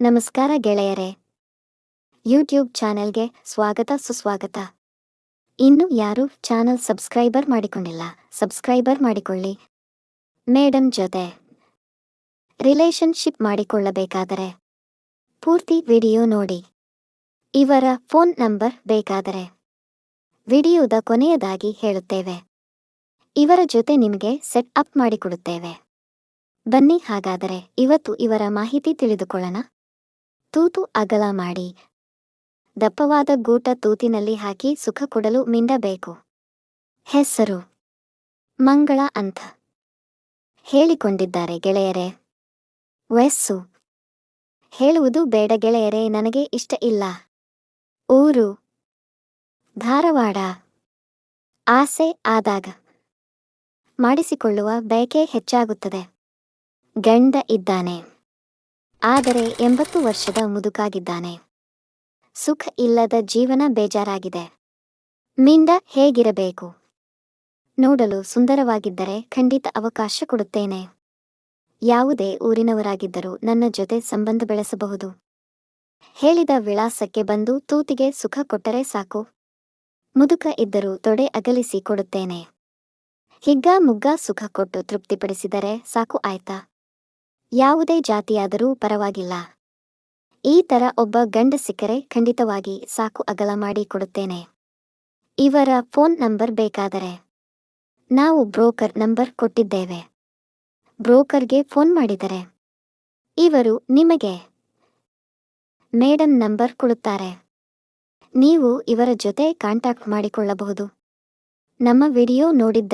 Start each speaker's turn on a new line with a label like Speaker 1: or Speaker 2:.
Speaker 1: ನಮಸ್ಕಾರ ಗೆಳೆಯರೇ. ಯೂಟ್ಯೂಬ್ ಚಾನೆಲ್ಗೆ ಸ್ವಾಗತ ಸುಸ್ವಾಗತ. ಇನ್ನು ಯಾರು ಚಾನಲ್ ಸಬ್ಸ್ಕ್ರೈಬರ್ ಮಾಡಿಕೊಂಡಿಲ್ಲ, ಸಬ್ಸ್ಕ್ರೈಬರ್ ಮಾಡಿಕೊಳ್ಳಿ. ಮೇಡಮ್ ಜೊತೆ ರಿಲೇಶನ್ಶಿಪ್ ಮಾಡಿಕೊಳ್ಳಬೇಕಾದರೆ ಪೂರ್ತಿ ವಿಡಿಯೋ ನೋಡಿ. ಇವರ ಫೋನ್ ನಂಬರ್ ಬೇಕಾದರೆ ವಿಡಿಯೋದ ಕೊನೆಯದಾಗಿ ಹೇಳುತ್ತೇವೆ. ಇವರ ಜೊತೆ ನಿಮಗೆ ಸೆಟ್ ಅಪ್ ಮಾಡಿಕೊಡುತ್ತೇವೆ. ಬನ್ನಿ ಹಾಗಾದರೆ ಇವತ್ತು ಇವರ ಮಾಹಿತಿ ತಿಳಿದುಕೊಳ್ಳೋಣ. ತೂತು ಅಗಲ ಮಾಡಿ. ದಪ್ಪವಾದ ಗೂಟ ತೂತಿನಲ್ಲಿ ಹಾಕಿ ಸುಖ ಕೊಡಲು ಮಿಂಡಬೇಕು. ಹೆಸರು ಮಂಗಳ ಅಂತ ಹೇಳಿಕೊಂಡಿದ್ದಾರೆ ಗೆಳೆಯರೇ. ವಯಸ್ಸು ಹೇಳುವುದು ಬೇಡ ಗೆಳೆಯರೇ, ನನಗೆ ಇಷ್ಟ ಇಲ್ಲ. ಊರು. ಧಾರವಾಡ. ಆಸೆ ಆದಾಗ. ಮಾಡಿಸಿಕೊಳ್ಳುವ ಬಯಕೆ ಹೆಚ್ಚಾಗುತ್ತದೆ. ಗಂಡ ಇದ್ದಾನೆ. ಆದರೆ ಎಂಬತ್ತು ವರ್ಷದ ಮುದುಕಾಗಿದ್ದಾನೆ. ಸುಖ ಇಲ್ಲದ ಜೀವನ ಬೇಜಾರಾಗಿದೆ. ಮಿಂಡ ಹೇಗಿರಬೇಕು? ನೋಡಲು ಸುಂದರವಾಗಿದ್ದರೆ ಖಂಡಿತ ಅವಕಾಶ ಕೊಡುತ್ತೇನೆ. ಯಾವುದೇ ಊರಿನವರಾಗಿದ್ದರೂ ನನ್ನ ಜೊತೆ ಸಂಬಂಧ ಬೆಳೆಸಬಹುದು. ಹೇಳಿದ ವಿಳಾಸಕ್ಕೆ ಬಂದು ತೂತಿಗೆ ಸುಖ ಕೊಟ್ಟರೆ ಸಾಕು. ಮುದುಕ ಇದ್ದರೂ ತೊಡೆ ಅಗಲಿಸಿ ಕೊಡುತ್ತೇನೆ. ಹಿಗ್ಗಾ ಮುಗ್ಗಾ ಸುಖ ಕೊಟ್ಟು ತೃಪ್ತಿಪಡಿಸಿದರೆ ಸಾಕು ಆಯ್ತಾ? ಯಾವುದೇ ಜಾತಿಯಾದರೂ ಪರವಾಗಿಲ್ಲ. ಈ ತರ ಒಬ್ಬ ಗಂಡ ಸಿಕ್ಕರೆ ಖಂಡಿತವಾಗಿ ಸಾಕು ಅಗಲ ಮಾಡಿ ಕೊಡುತ್ತೇನೆ. ಇವರ ಫೋನ್ ನಂಬರ್ ಬೇಕಾದರೆ. ನಾವು ಬ್ರೋಕರ್ ನಂಬರ್ ಕೊಟ್ಟಿದ್ದೇವೆ. ಬ್ರೋಕರ್ಗೆ ಫೋನ್ ಮಾಡಿದರೆ. ಇವರು ನಿಮಗೆ ಮೇಡಮ್ ನಂಬರ್ ಕೊಡುತ್ತಾರೆ. ನೀವು ಇವರ ಜೊತೆ ಕಾಂಟ್ಯಾಕ್ಟ್ ಮಾಡಿಕೊಳ್ಳಬಹುದು. ನಮ್ಮ ವಿಡಿಯೋ ನೋಡಿದ್ದ